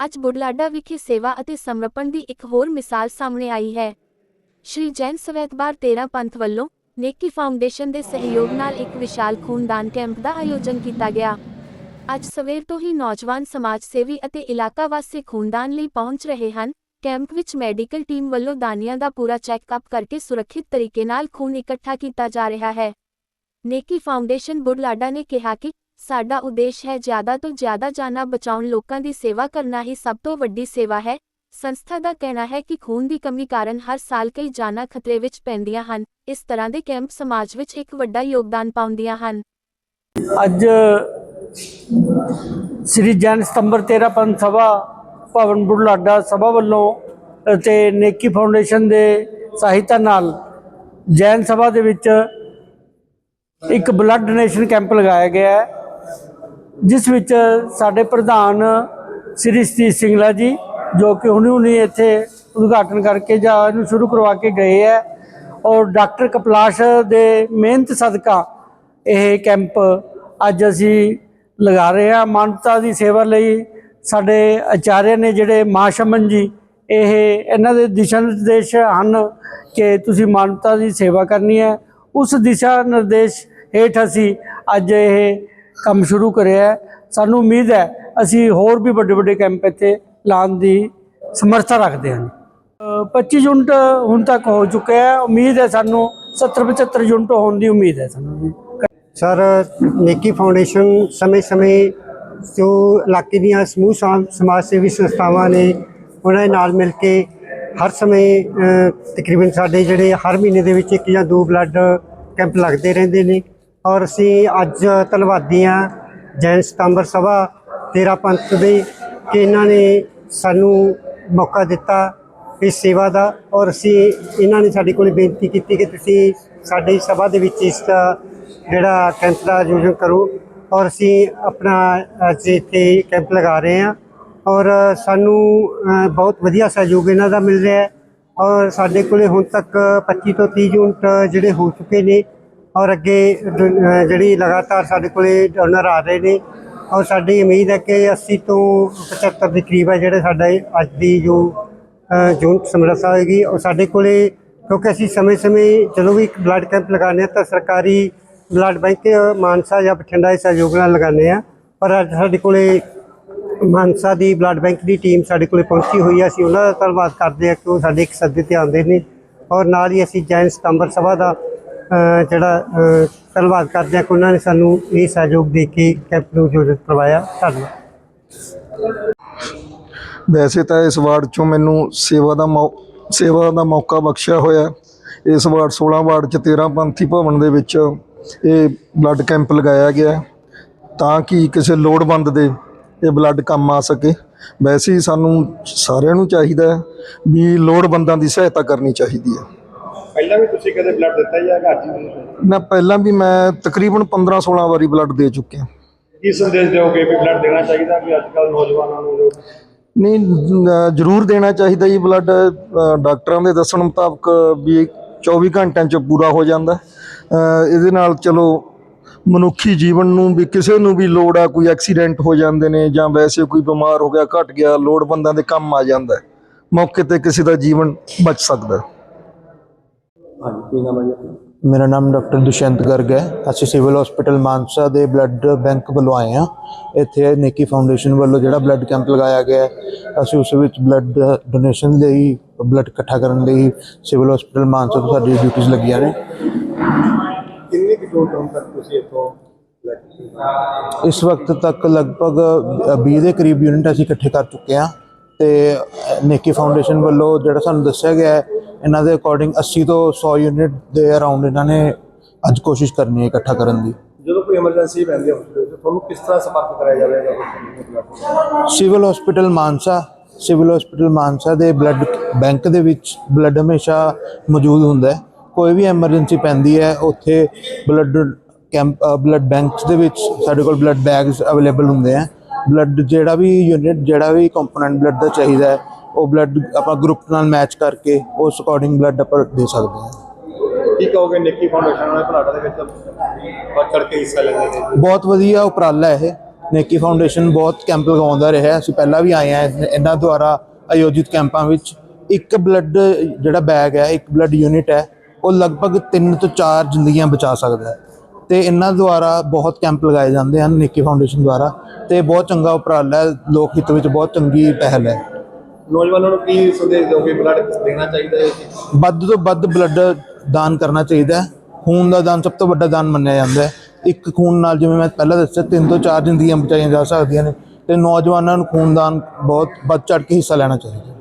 ਅੱਜ ਬੁਢਲਾਡਾ ਵਿਖੇ ਸੇਵਾ ਅਤੇ ਸਮਰਪਣ ਦੀ ਇੱਕ ਹੋਰ ਮਿਸਾਲ ਸਾਹਮਣੇ ਆਈ ਹੈ। ਸ਼੍ਰੀ ਜੈਨ ਸਵੈਤਬਾਰ 13 ਪੰਥ ਵੱਲੋਂ ਨੇਕੀ ਫਾਊਂਡੇਸ਼ਨ ਦੇ ਸਹਿਯੋਗ ਨਾਲ ਇੱਕ ਵਿਸ਼ਾਲ ਖੂਨਦਾਨ ਕੈਂਪ ਦਾ ਆਯੋਜਨ ਕੀਤਾ ਗਿਆ। ਅੱਜ ਸਵੇਰ ਤੋਂ ਹੀ ਨੌਜਵਾਨ ਸਮਾਜ ਸੇਵੀ ਅਤੇ ਇਲਾਕਾ ਵਾਸੀ ਖੂਨਦਾਨ ਲਈ ਪਹੁੰਚ ਰਹੇ ਹਨ। ਕੈਂਪ ਵਿੱਚ ਮੈਡੀਕਲ ਟੀਮ ਵੱਲੋਂ ਦਾਨੀਆਂ ਦਾ ਪੂਰਾ ਚੈੱਕਅਪ ਕਰਕੇ ਸੁਰੱਖਿਅਤ ਤਰੀਕੇ ਨਾਲ ਖੂਨ ਇਕੱਠਾ ਕੀਤਾ ਜਾ ਰਿਹਾ ਹੈ। ਨੇਕੀ ਫਾਊਂਡੇਸ਼ਨ ਬੁਢਲਾਡਾ ਨੇ ਕਿਹਾ ਕਿ ਸਾਡਾ ਉਦੇਸ਼ ਹੈ ਜ਼ਿਆਦਾ ਤੋਂ ਜ਼ਿਆਦਾ ਜਾਨਾਂ ਬਚਾਉਣ, ਲੋਕਾਂ ਦੀ ਸੇਵਾ ਕਰਨਾ ਹੀ ਸਭ ਤੋਂ ਵੱਡੀ ਸੇਵਾ ਹੈ। ਸੰਸਥਾ ਦਾ ਕਹਿਣਾ ਹੈ ਕਿ ਖੂਨ ਦੀ ਕਮੀ ਕਾਰਨ ਹਰ ਸਾਲ ਕਈ ਜਾਨਾਂ ਖਤਰੇ ਵਿੱਚ ਪੈਂਦੀਆਂ ਹਨ, ਇਸ ਤਰ੍ਹਾਂ ਦੇ ਕੈਂਪ ਸਮਾਜ ਵਿੱਚ ਇੱਕ ਵੱਡਾ ਯੋਗਦਾਨ ਪਾਉਂਦੀਆਂ ਹਨ। ਅੱਜ ਸ੍ਰੀ ਜੈਨ ਸਤੰਬਰ 13 ਪੰਥ ਸਭਾ, ਭਵਨ ਬੁਢਲਾਡਾ ਸਭਾ ਵੱਲੋਂ ਅਤੇ ਨੇਕੀ ਫਾਊਂਡੇਸ਼ਨ ਦੇ ਸਹਾਇਤਾ ਨਾਲ ਜੈਨ ਸਭਾ ਦੇ ਵਿੱਚ ਇੱਕ ਬਲੱਡ ਡੋਨੇਸ਼ਨ ਕੈਂਪ ਲਗਾਇਆ ਗਿਆ ਹੈ। ਜਿਸ ਵਿੱਚ ਸਾਡੇ ਪ੍ਰਧਾਨ ਸ੍ਰੀ ਸਤੀਸ਼ ਸਿੰਘਲਾ ਜੀ, ਜੋ ਕਿ ਹੁਣੀ ਹੁਣੀ ਇੱਥੇ ਉਦਘਾਟਨ ਕਰਕੇ ਜਾਂ ਇਹਨੂੰ ਸ਼ੁਰੂ ਕਰਵਾ ਕੇ ਗਏ ਹੈ, ਔਰ ਡਾਕਟਰ ਕਪਲਾਸ਼ ਦੇ ਮਿਹਨਤ ਸਦਕਾ ਇਹ ਕੈਂਪ ਅੱਜ ਅਸੀਂ ਲਗਾ ਰਹੇ ਹਾਂ। ਮਾਨਵਤਾ ਦੀ ਸੇਵਾ ਲਈ ਸਾਡੇ ਆਚਾਰਿਆ ਨੇ ਜਿਹੜੇ ਮਾਸ਼ਮਨ ਜੀ, ਇਹ ਇਹਨਾਂ ਦੇ ਦਿਸ਼ਾ ਨਿਰਦੇਸ਼ ਹਨ ਕਿ ਤੁਸੀਂ ਮਾਨਵਤਾ ਦੀ ਸੇਵਾ ਕਰਨੀ ਹੈ। ਉਸ ਦਿਸ਼ਾ ਨਿਰਦੇਸ਼ ਹੇਠ ਅਸੀਂ ਅੱਜ ਇਹ ਕੰਮ ਸ਼ੁਰੂ ਕਰਿਆ ਸਾਨੂੰ ਉਮੀਦ ਹੈ ਅਸੀਂ ਹੋਰ ਵੀ ਵੱਡੇ ਵੱਡੇ ਕੈਂਪ ਇੱਥੇ ਲਾਉਣ ਦੀ ਸਮਰੱਥਾ ਰੱਖਦੇ ਹਾਂ। ਅ, 25 ਯੂਨਿਟ ਹੁਣ ਤੱਕ ਹੋ ਚੁੱਕਿਆ ਹੈ। ਉਮੀਦ ਹੈ ਸਾਨੂੰ 70 75 ਯੂਨਿਟ ਹੋਣ ਦੀ ਉਮੀਦ ਹੈ ਸਾਨੂੰ ਸਰ ਨੇਕੀ ਫਾਊਂਡੇਸ਼ਨ ਸਮੇਂ-ਸਮੇਂ ਜੋ ਇਲਾਕੇ ਦੀਆਂ ਸਮੂਹ ਸਮਾਜ ਸੇਵੀ ਸੰਸਥਾਵਾਂ ਨੇ ਉਹਨਾਂ ਦੇ ਨਾਲ ਮਿਲ ਕੇ ਹਰ ਸਮੇਂ ਤਕਰੀਬਨ ਸਾਡੇ ਜਿਹੜੇ ਹਰ ਮਹੀਨੇ ਦੇ ਵਿੱਚ ਇੱਕ ਜਾਂ ਦੋ ਬਲੱਡ ਕੈਂਪ ਲੱਗਦੇ ਰਹਿੰਦੇ ਨੇ। ਔਰ ਅਸੀਂ ਅੱਜ ਧੰਨਵਾਦੀ ਹਾਂ ਜੈਨ ਸਤੰਬਰ ਸਭਾ 13 ਪੰਥ ਦੇ ਕਿ ਇਹਨਾਂ ਨੇ ਸਾਨੂੰ ਮੌਕਾ ਦਿੱਤਾ ਇਸ ਸੇਵਾ ਦਾ ਔਰ ਅਸੀਂ ਇਹਨਾਂ ਨੇ ਸਾਡੇ ਕੋਲ ਬੇਨਤੀ ਕੀਤੀ ਕਿ ਤੁਸੀਂ ਸਾਡੀ ਸਭਾ ਦੇ ਵਿੱਚ ਇਸ ਦਾ ਜਿਹੜਾ ਕੈਂਪ ਦਾ ਆਯੋਜਨ ਕਰੋ ਔਰ ਅਸੀਂ ਆਪਣਾ ਅੱਜ ਇੱਥੇ ਕੈਂਪ ਲਗਾ ਰਹੇ ਹਾਂ ਔਰ ਸਾਨੂੰ ਬਹੁਤ ਵਧੀਆ ਸਹਿਯੋਗ ਇਹਨਾਂ ਦਾ ਮਿਲ ਰਿਹਾ ਹੈ ਔਰ ਸਾਡੇ ਕੋਲੇ ਹੁਣ ਤੱਕ 25 ਤੋਂ 30 ਯੂਨਿਟ ਜਿਹੜੇ ਹੋ ਚੁੱਕੇ ਨੇ ਔਰ ਅੱਗੇ ਡ- ਜਿਹੜੀ ਲਗਾਤਾਰ ਸਾਡੇ ਕੋਲੇ ਡੋਨਰ ਆ ਰਹੇ ਨੇ ਔਰ ਸਾਡੀ ਉਮੀਦ ਹੈ ਕਿ 80 ਤੋਂ 75 ਦੇ ਕਰੀਬ ਹੈ ਜਿਹੜੇ ਸਾਡਾ ਅੱਜ ਦੀ ਜੋ ਅ, ਯੂਨਿਟ ਸਮਰੱਥਾ ਹੋਏਗੀ। ਔਰ ਸਾਡੇ ਕੋਲੇ ਕਿਉਂਕਿ ਅਸੀਂ ਸਮੇਂ-ਸਮੇਂ ਜਦੋਂ ਵੀ ਇੱਕ ਬਲੱਡ ਕੈਂਪ ਲਗਾਉਂਦੇ ਹਾਂ ਤਾਂ ਸਰਕਾਰੀ ਬਲੱਡ ਬੈਂਕ ਮਾਨਸਾ ਜਾਂ ਬਠਿੰਡਾ ਦੇ ਸਹਿਯੋਗ ਨਾਲ ਲਗਾਉਂਦੇ ਹਾਂ। ਪਰ ਅੱਜ ਸਾਡੇ ਕੋਲੇ ਮਾਨਸਾ ਦੀ ਬਲੱਡ ਬੈਂਕ ਦੀ ਟੀਮ ਸਾਡੇ ਕੋਲੇ ਪਹੁੰਚੀ ਹੋਈ ਹੈ। ਅਸੀਂ ਉਹਨਾਂ ਦਾ ਧੰਨਵਾਦ ਕਰਦੇ ਹਾਂ ਕਿ ਉਹ ਸਾਡੇ ਇੱਕ ਸੱਦੇ ਤੇ ਆਉਂਦੇ ਨੇ। ਔਰ ਨਾਲ ਹੀ ਅਸੀਂ ਜੈਨ ਸਤੰਬਰ ਸਭਾ ਦਾ ਜਿਹੜਾ ਧੰਨਵਾਦ ਕਰਦੇ ਹਾਂ ਕਿ ਉਹਨਾਂ ਨੇ ਸਾਨੂੰ ਇਹ ਸਹਿਯੋਗ ਦੇ ਕੇ ਕੈਂਪ ਨੂੰ ਆਯੋਜਿਤ ਕਰਵਾਇਆ। ਧੰਨਵਾਦ। ਵੈਸੇ ਤਾਂ ਇਸ ਵਾਰਡ ਚੋਂ ਮੈਨੂੰ ਸੇਵਾ ਦਾ ਮੌ- ਸੇਵਾ ਦਾ ਮੌਕਾ ਬਖਸ਼ਿਆ ਹੋਇਆ ਇਸ ਵਾਰਡ 16 ਵਾਰਡ ਚ 13 ਪੰਥੀ ਭਵਨ ਦੇ ਵਿੱਚ ਇਹ ਬਲੱਡ ਕੈਂਪ ਲਗਾਇਆ ਗਿਆ ਤਾਂ ਕਿ ਕਿਸੇ ਲੋੜਵੰਦ ਦੇ ਇਹ ਬਲੱਡ ਕੰਮ ਆ ਸਕੇ। ਵੈਸੇ ਹੀ ਸਾਨੂੰ ਸਾਰਿਆਂ ਨੂੰ ਚਾਹੀਦਾ ਵੀ ਲੋੜਵੰਦਾਂ ਦੀ ਸਹਾਇਤਾ ਕਰਨੀ ਚਾਹੀਦੀ ਹੈ। ਪਹਿਲਾਂ ਵੀ ਤੁਸੀਂ ਕਦੇ ਬਲੱਡ ਦਿੱਤਾ ਜਾਂ ਅੱਜ ਹੀ ਤੁਸੀਂ? ਮੈਂ ਪਹਿਲਾਂ ਵੀ ਮੈਂ ਤਕਰੀਬਨ 15 16 ਵਾਰੀ ਬਲੱਡ ਦੇ ਚੁੱਕਿਆ ਕੀ ਸੰਦੇਸ਼ ਦਿਓਗੇ ਵੀ ਬਲੱਡ ਦੇਣਾ ਚਾਹੀਦਾ ਵੀ ਅੱਜ ਕੱਲ੍ਹ ਨੌਜਵਾਨਾਂ ਨੂੰ ਜੋ ਨਹੀਂ ਜ਼ਰੂਰ ਦੇਣਾ ਚਾਹੀਦਾ ਜੀ ਬਲੱਡ ਅ, ਡਾਕਟਰਾਂ ਦੇ ਦੱਸਣ ਮੁਤਾਬਕ ਵੀ 24 ਘੰਟਿਆਂ ਚ ਪੂਰਾ ਹੋ ਜਾਂਦਾ ਅ, ਇਹਦੇ ਨਾਲ ਚਲੋ ਮਨੁੱਖੀ ਜੀਵਨ ਨੂੰ ਵੀ ਕਿਸੇ ਨੂੰ ਵੀ ਲੋੜ ਆ ਕੋਈ ਐਕਸੀਡੈਂਟ ਹੋ ਜਾਂਦੇ ਨੇ ਜਾਂ ਵੈਸੇ ਕੋਈ ਬਿਮਾਰ ਹੋ ਗਿਆ ਘਟ ਗਿਆ ਲੋੜਵੰਦਾਂ ਦੇ ਕੰਮ ਆ ਜਾਂਦਾ ਹੈ। ਮੌਕੇ ਤੇ ਕਿਸੇ ਦਾ ਜੀਵਨ ਬਚ ਸਕਦਾ ਹੈ। ਮੇਰਾ ਨਾਮ ਡਾਕਟਰ ਦੁਸ਼ਯੰਤ ਗਰਗ ਹੈ। ਅਸੀਂ ਸਿਵਲ ਹਸਪੀਟਲ ਮਾਨਸਾ ਦੇ ਬਲੱਡ ਬੈਂਕ ਵੱਲੋਂ ਆਏ ਹਾਂ। ਇੱਥੇ ਨੇਕੀ ਫਾਊਂਡੇਸ਼ਨ ਵੱਲੋਂ ਜਿਹੜਾ ਬਲੱਡ ਕੈਂਪ ਲਗਾਇਆ ਗਿਆ ਹੈ, ਅਸੀਂ ਉਸ ਵਿੱਚ ਬਲੱਡ ਡੋਨੇਸ਼ਨ ਲਈ ਬਲੱਡ ਇਕੱਠਾ ਕਰਨ ਲਈ ਸਿਵਲ ਹਸਪੀਟਲ ਮਾਨਸਾ ਤੋਂ ਸਾਡੀ ਡਿਊਟੀਆਂ ਲੱਗੀਆਂ ਨੇ। ਕਿੰਨੇ ਕਿ ਟੋਲ ਟਾਊਨ ਤੱਕ ਤੁਸੀਂ ਇੱਥੋਂ ਲੈ ਕੇ ਇਸ ਵਕਤ ਤੱਕ ਲਗਭਗ ਅ, 20 ਦੇ ਕਰੀਬ ਯੂਨਿਟ ਅਸੀਂ ਇਕੱਠੇ ਕਰ ਚੁੱਕੇ ਹਾਂ। ਤੇ ਨੇਕੀ ਫਾਊਂਡੇਸ਼ਨ ਵੱਲੋਂ ਜਿਹੜਾ ਸਾਨੂੰ ਦੱਸਿਆ ਗਿਆ ਹੈ ਇਹਨਾਂ ਦੇ ਅਕੋਰਡਿੰਗ 80 ਤੋਂ 100 ਯੂਨਿਟ ਦੇ ਅਰਾਊਂਡ ਇਹਨਾਂ ਨੇ ਅੱਜ ਕੋਸ਼ਿਸ਼ ਕਰਨੀ ਹੈ ਇਕੱਠਾ ਕਰਨ ਦੀ। ਜਦੋਂ ਕੋਈ ਐਮਰਜੈਂਸੀ ਪੈਂਦੀ ਹੈ hospital 'ਚ, ਤੁਹਾਨੂੰ ਕਿਸ ਤਰ੍ਹਾਂ ਸੰਪਰਕ ਕਰਾਇਆ ਜਾਵੇਗਾ civil hospital Mansa civil hospital Mansa ਦੇ ਬਲੱਡ ਬੈਂਕ ਦੇ ਵਿੱਚ ਬਲੱਡ ਹਮੇਸ਼ਾ ਮੌਜੂਦ ਹੁੰਦਾ ਹੈ। ਕੋਈ ਵੀ ਐਮਰਜੈਂਸੀ ਪੈਂਦੀ ਹੈ ਉੱਥੇ ਬਲੱਡ ਕੈਂਪ ਬਲੱਡ ਬੈਂਕਸ ਦੇ ਵਿੱਚ ਸਾਡੇ ਕੋਲ ਬਲੱਡ ਬੈਗਸ ਅਵੇਲੇਬਲ ਹੁੰਦੇ ਆ ਬਲੱਡ ਜਿਹੜਾ ਵੀ ਯੂਨਿਟ ਜਿਹੜਾ ਵੀ ਕੰਪੋਨੈਂਟ ਬਲੱਡ ਦਾ ਚਾਹੀਦਾ ਹੈ ਉਹ ਬਲੱਡ ਆਪਾਂ ਗਰੁੱਪ ਨਾਲ ਮੈਚ ਕਰਕੇ ਉਸ ਅਕੋਰਡਿੰਗ ਬਲੱਡ ਆਪਾਂ ਦੇ ਸਕਦੇ ਹਾਂ। ਕੀ ਕਹੋਗੇ ਨਿੱਕੀ ਫਾਊਂਡੇਸ਼ਨ ਵਾਲੇ ਭਲਾੜਾ ਦੇ ਵਿੱਚ? ਵੱਧ ਚੜ ਕੇ ਹਿੱਸਾ ਲੈਂਦੇ ਨੇ ਬਹੁਤ ਵਧੀਆ ਉਪਰਾਲਾ ਹੈ ਇਹ। ਨੇਕੀ ਫਾਊਂਡੇਸ਼ਨ ਬਹੁਤ ਕੈਂਪ ਲਗਾਉਂਦਾ ਰਿਹਾ। ਅਸੀਂ ਪਹਿਲਾਂ ਵੀ ਆਏ ਆ ਇਹਨਾਂ ਦੁਆਰਾ ਆਯੋਜਿਤ ਕੈਂਪਾਂ ਵਿੱਚ। ਇੱਕ ਬਲੱਡ ਜਿਹੜਾ ਬੈਗ ਹੈ ਇੱਕ ਬਲੱਡ ਯੂਨਿਟ ਹੈ ਉਹ ਲਗਭਗ 3 ਤੋਂ 4 ਜ਼ਿੰਦਗੀਆਂ ਬਚਾ ਸਕਦਾ ਹੈ। ਤੇ ਇਹਨਾਂ ਦੁਆਰਾ ਬਹੁਤ ਕੈਂਪ ਲਗਾਏ ਜਾਂਦੇ ਹਨ ਨੇਕੀ ਫਾਊਂਡੇਸ਼ਨ ਦੁਆਰਾ। ਤੇ ਬਹੁਤ ਚੰਗਾ ਉਪਰਾਲਾ ਹੈ। ਲੋਕ ਹਿੱਤ ਵਿੱਚ ਬਹੁਤ ਚੰਗੀ ਪਹਿਲ ਹੈ। ਨੌਜਵਾਨਾਂ ਨੂੰ ਕੀ ਸੰਦੇਸ਼ ਦਿਓਗੇ ਬਲੱਡ ਦੇਣਾ ਚਾਹੀਦਾ ਹੈ ਵੱਧ ਤੋਂ ਵੱਧ ਬਲੱਡ ਦਾਨ ਕਰਨਾ ਚਾਹੀਦਾ ਹੈ। ਖੂਨ ਦਾ ਦਾਨ ਸਭ ਤੋਂ ਵੱਡਾ ਦਾਨ ਮੰਨਿਆ ਜਾਂਦਾ ਹੈ। ਇੱਕ ਖੂਨ ਨਾਲ ਜਿਵੇਂ ਮੈਂ ਪਹਿਲਾਂ ਦੱਸਿਆ, ਤਿੰਨ ਤੋਂ ਚਾਰ ਜ਼ਿੰਦਗੀਆਂ ਬਚਾਈਆਂ ਜਾ ਸਕਦੀਆਂ ਨੇ ਤੇ ਨੌਜਵਾਨਾਂ ਨੂੰ ਖੂਨਦਾਨ ਬਹੁਤ ਵੱਧ ਚੜ੍ਹ ਕੇ ਹਿੱਸਾ ਲੈਣਾ ਚਾਹੀਦਾ